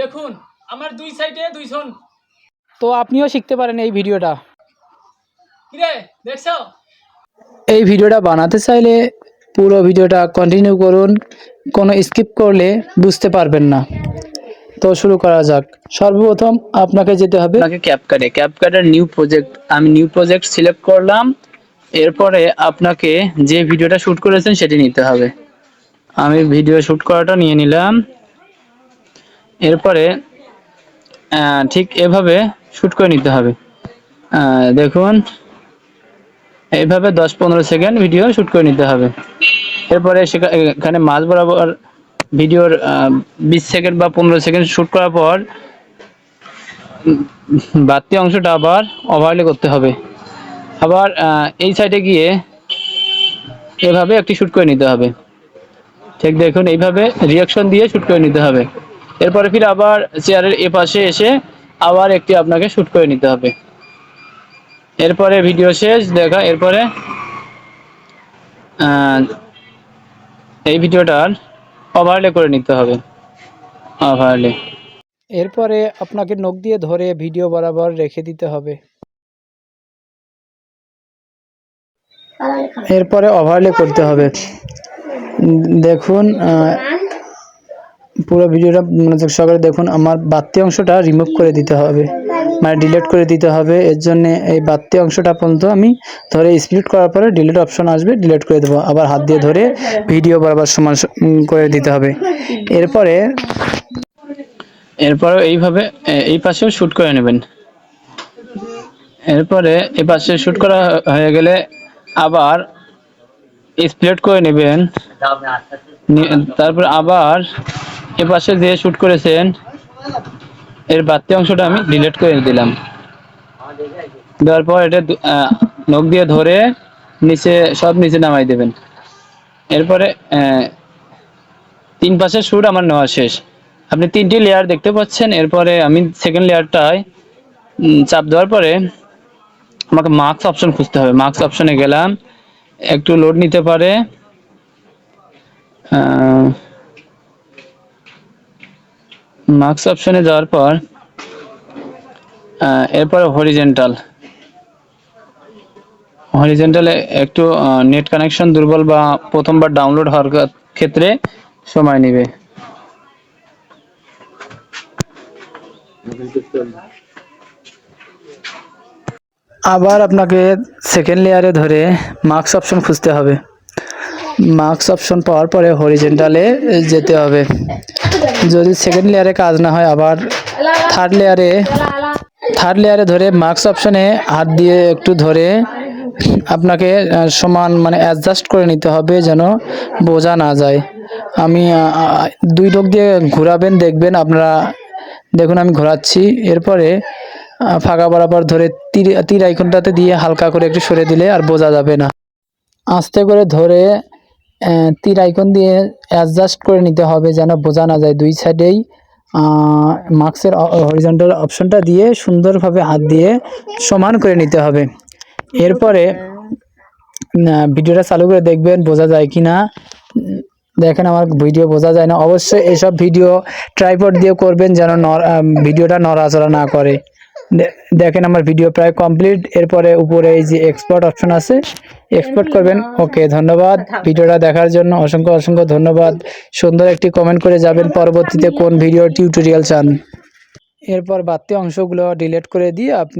দেখুন আমার দুই সাইডে দুইজন তো আপনিও শিখতে পারেন এই ভিডিওটা। কিরে দেখছ? এই ভিডিওটা বানাতে চাইলে পুরো ভিডিওটা কন্টিনিউ করুন কোনো স্কিপ করলে বুঝতে পারবেন না। তো শুরু করা যাক। সর্বপ্রথম আপনাকে যেতে হবে আপনাকে ক্যাপকাটে ক্যাপকাটের নিউ প্রজেক্ট আমি নিউ প্রজেক্ট সিলেক্ট করলাম। এরপরে আপনাকে যে ভিডিওটা শুট করেছেন সেটি নিতে হবে। আমি ভিডিও শুট করাটা নিয়ে নিলাম। এরপরে ঠিক এভাবে শুট করে নিতে হবে। দেখুন, এইভাবে দশ পনেরো সেকেন্ড ভিডিও শুট করে নিতে হবে। এরপরে সেখা- এখানে মাঝ বরাবর ভিডিওর বিশ সেকেন্ড বা পনেরো সেকেন্ড শুট করার পর, বাড়তি অংশটা আবার ওভারলে করতে হবে। আবার এই সাইডে গিয়ে এভাবে একটি শুট করে নিতে হবে। ঠিক দেখুন, এইভাবে রিয়াকশন দিয়ে শুট করে নিতে হবে। এরপরে ফির আবার চেয়ারের এ পাশে এসে আবার একটি আপনাকে শুট করে নিতে হবে। এরপরে ভিডিও শেষ, দেখা, এরপরে এই ভিডিওটার ওভারলে করে নিতে হবে। ওভারলে এরপরে আপনাকে নখ দিয়ে ধরে ভিডিও বরাবর রেখে দিতে হবে। এরপরে ওভারলে করতে হবে। দেখুন পুরো ভিডিওটা মনোযোগ সহকারে দেখুন, আমার বাড়তি অংশটা রিমুভ করে দিতে হবে। মানে ডিলিট করে দিতে হবে। এর জন্য এই বাড়তি অংশটা পর্যন্ত আমি ধরে স্প্লিট করার পরে ডিলিট অপশন আসবে ডিলিট করে দেবো। আবার হাত দিয়ে ধরে ভিডিও বরাবর সমান করে দিতে হবে। এরপরে এরপরে এইভাবে এই পাশেও শুট করে নেবেন। এরপরে এই পাশে শুট করা হয়ে গেলে আবার স্প্লিট করে নেবেন। তারপর আবার এ পাশে যে শুট করেছেন, এর বাড়তি অংশটা আমি ডিলিট করে দিলাম। দেওয়ার পর এটা নখ দিয়ে ধরে নিচে, সব নিচে নামাই দেবেন। এরপরে তিন পাশের শুট আমার নেওয়া শেষ। আপনি তিনটি লেয়ার দেখতে পাচ্ছেন। এরপরে আমি সেকেন্ড লেয়ারটায় চাপ দেওয়ার পরে আমাকে মার্কস অপশন খুঁজতে হবে। মার্কস অপশনে গেলাম। একটু লোড নিতে পারে। মার্কস অপশনে যাওয়ার পর এরপরে হরিজেন্টাল হরিজেন্টালে একটু নেট কানেকশন দুর্বল বা প্রথমবার ডাউনলোড হওয়ার ক্ষেত্রে সময় নেবে। আবার আপনাকে সেকেন্ড লেয়ারে ধরে মার্কস অপশন খুঁজতে হবে। মার্কস অপশন পাওয়ার পরে হরিজেন্টালে যেতে হবে। যদি সেকেন্ড লেয়ারে কাজ না হয়, আবার থার্ড লেয়ারে থার্ড লেয়ারে ধরে মার্কস অপশনে হাত দিয়ে একটু ধরে আপনাকে সমান মানে অ্যাডজাস্ট করে নিতে হবে যেন বোঝা না যায়। আমি দুই লোক দিয়ে ঘোরাবেন, দেখবেন আপনারা, দেখুন আমি ঘোরাচ্ছি। এরপরে ফাঁকা বরাবর ধরে তীর তীর আইকনটাতে দিয়ে হালকা করে একটু সরে দিলে আর বোঝা যাবে না। আস্তে করে ধরে তীর আইকন দিয়ে অ্যাডজাস্ট করে নিতে হবে যেন বোঝা না যায় দুই সাইডেই মার্কসের হরিজন্টাল অপশনটা দিয়ে সুন্দরভাবে হাত দিয়ে সমান করে নিতে হবে। এরপরে ভিডিওটা চালু করে দেখবেন, বোঝা যায় কি না দেখেন, আমার ভিডিও বোঝা যায় না। অবশ্যই এসব ভিডিও ট্রাইপড দিয়ে করবেন যেন ভিডিওটা নড়াচড়া না করে। দেখেন আমার ভিডিও প্রায় কমপ্লিট এরপরে উপরে এই যে এক্সপোর্ট অপশন আছে এক্সপোর্ট করবেন। ওকে ধন্যবাদ। ভিডিওটা দেখার জন্য অসংখ্য অসংখ্য ধন্যবাদ। সুন্দর একটি কমেন্ট করে যাবেন পরবর্তীতে কোন ভিডিও টিউটোরিয়াল চান। এরপর বাড়তি অংশগুলো ডিলিট করে দিয়ে আপনি